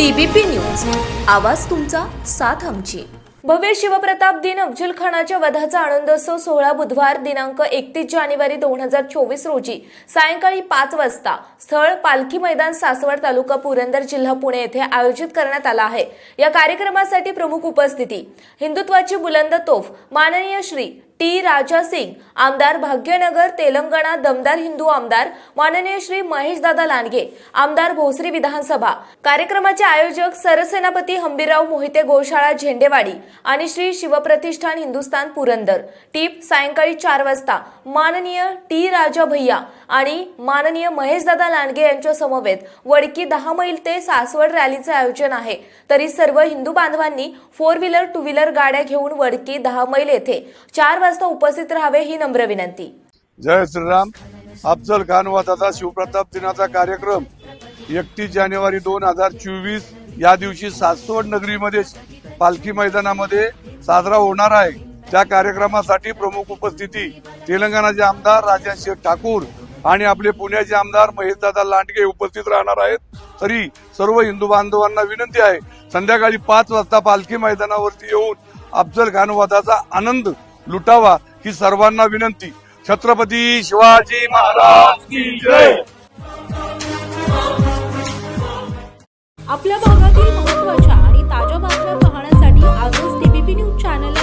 TBP news. आवाज तुमचा साथ आमची. भव्य शिवप्रताप दिन अफजलखानाच्या वधाचा आनंदोत्सव सोहळा बुधवार दिनांक एकतीस जानेवारी दोन हजार चोवीस रोजी सायंकाळी पाच वाजता स्थळ पालखी मैदान सासवड तालुका पुरंदर जिल्हा पुणे येथे आयोजित करण्यात आला आहे. या कार्यक्रमासाठी प्रमुख उपस्थिती हिंदुत्वाची बुलंद तोफ माननीय श्री टी. राजा सिंग आमदार भाग्यनगर तेलंगणा दमदार हिंदू आमदार माननीय श्री महेशदादा लांडगे आमदार भोसरी विधानसभा. कार्यक्रमाचे आयोजक सरसेनापती हंबीरराव मोहिते गोशाळा झेंडेवाडी आणि श्री शिवप्रतिष्ठान हिंदुस्थान पुरंदर. टीप सायंकाळी चार वाजता. माननीय टी. राजा भैया आणि माननीय महेशदादा लांडगे यांच्या समवेत वडकी दहा मैल ते सासवड रॅलीचे आयोजन आहे. तरी सर्व हिंदू बांधवांनी फोर व्हीलर टू व्हीलर गाड्या घेऊन वडकी दहा मैल येथे चार वाजता उपस्थित राहावे ही नम्र विनंती. जय श्रीराम. अफजल खान वादाचा शिवप्रताप दिनाचा कार्यक्रम एकतीस जानेवारी दोन हजार चोवीस या दिवशी सासवड नगरीमध्ये पालखी मैदानामध्ये साजरा होणार आहे. त्या कार्यक्रमासाठी प्रमुख उपस्थिती तेलंगणाचे आमदार राजा ठाकूर आणि आपले पुण्याचे आमदार महेशदादा लांडगे उपस्थित राहणार आहेत. तरी सर्व हिंदू बांधवांना विनंती आहे संध्याकाळी पाच वाजता पालखी मैदानावरती येऊन अफजल खान वधाचा आनंद लुटावा ही सर्वांना विनंती. छत्रपती शिवाजी महाराज की जय. आपल्या भागातील महत्त्वाच्या आणि ताज्या बातम्या पाहण्यासाठी आजच टीबीपी न्यूज चॅनलला